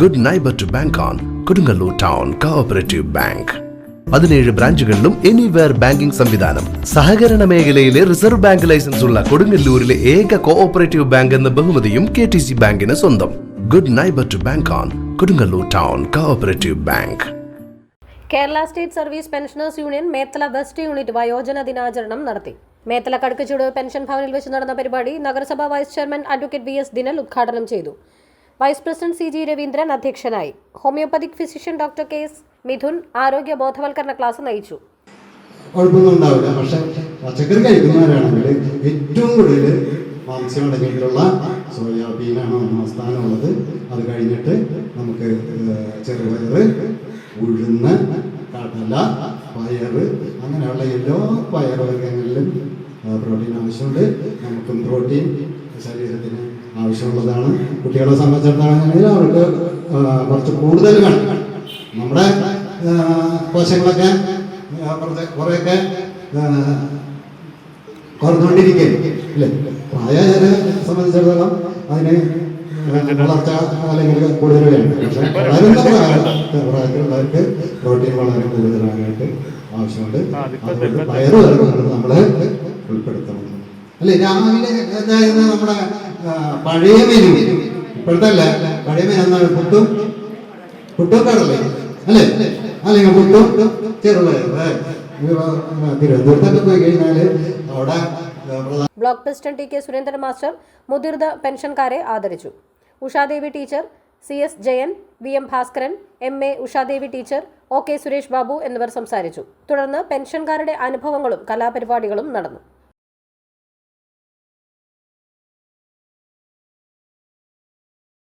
Good neighbour to bank on Kodungallur town cooperative bank പതിനേഴ് ബ്രാഞ്ചുകളിലും anywhere banking സംവിധാനം. സഹകരണ മേഖലയിലെ റിസർവ് ബാങ്ക് ലൈസൻസ് ഉള്ള കൊടുങ്ങല്ലൂരിലെ ഏക കോഓപ്പറേറ്റീവ് ബാങ്ക് എന്ന ബഹുമതിയും കെ ടി സി ബാങ്കിന് സ്വന്തം. Good neighbour to bank on Kodungallur town cooperative bank Kerala state service pensioners union Methala west unit വയോജന ദിനാചരണം നടത്തി. മേത്തല കടുക്കച്ചൂട് പെൻഷൻ ഭവനിൽ വെച്ച് നടന്ന പരിപാടി നഗരസഭാ vice chairman advocate V S Dinal ഉദ്ഘാടനം ചെയ്തു. Vice president C G Raveendran അധ്യക്ഷനായി. Homeopathic physician doctor K S Midhun ആരോഗ്യ ബോധവൽക്കരണ ക്ലാസ് നയിച്ചു. കുഴപ്പമൊന്നും ഉണ്ടാവില്ല പക്ഷെ പച്ചക്കറി കഴിക്കുന്നവരാണെങ്കിൽ ഏറ്റവും കൂടുതൽ മാംസ്യം അടങ്ങിയിട്ടുള്ള സോയാബീനാണ് ഒന്നാം സ്ഥാനമുള്ളത് അത് കഴിഞ്ഞിട്ട് നമുക്ക് ഏഹ്, ചെറുപയറ് ഉഴുന്ന് കടല പയറ് അങ്ങനെയുള്ള എല്ലാ പയറുവർഗങ്ങളിലും പ്രോട്ടീൻ ആവശ്യമുണ്ട്. നമുക്കും പ്രോട്ടീൻ ശരീരത്തിന് ആവശ്യമുള്ളതാണ്. കുട്ടികളെ സംബന്ധിച്ചിടത്തോളം അവർക്ക് കുറച്ച് കൂടുതൽ വേണം. നമ്മുടെ കോശങ്ങളൊക്കെ കുറെയൊക്കെ കുറഞ്ഞുകൊണ്ടിരിക്കും കുറഞ്ഞുകൊണ്ടിരിക്കുകയാണ്. അല്ലേ? പ്രായനെ സംബന്ധിച്ചിടത്തോളം അതിന് വളർച്ച അല്ലെങ്കിൽ കൂടുതൽ വേണം. പക്ഷേ വളരുന്ന പ്രായത്തിലുള്ളവർക്ക് പ്രോട്ടീൻ വളരെ കൂടുതലാകാനായിട്ട് ആവശ്യമുണ്ട്. അതുകൊണ്ട് വർഗങ്ങൾ നമ്മൾ ഉൾപ്പെടുത്തണം അല്ലേ? രാവിലെ എന്തായിരുന്നു നമ്മുടെ പഴയ മീനും. ഇപ്പോഴത്തല്ല പഴയ മീൻ എന്നാണ് പുട്ടും? പുട്ടും കടലേ അല്ലേ? അല്ലെങ്കിൽ പുട്ടും ചെറുപയർ തിരുവനന്തപുരത്തൊക്കെ പോയി കഴിഞ്ഞാൽ അവിടെ block president T K Surendran master മുതിർന്ന പെൻഷൻകാരെ ആദരിച്ചു. Ushadevi teacher C S Jayan V M Bhaskaran M A Ushadevi teacher O K Suresh Babu എന്നിവർ സംസാരിച്ചു. തുടർന്ന് പെൻഷൻകാരുടെ അനുഭവങ്ങളും കലാപരിപാടികളും നടന്നു.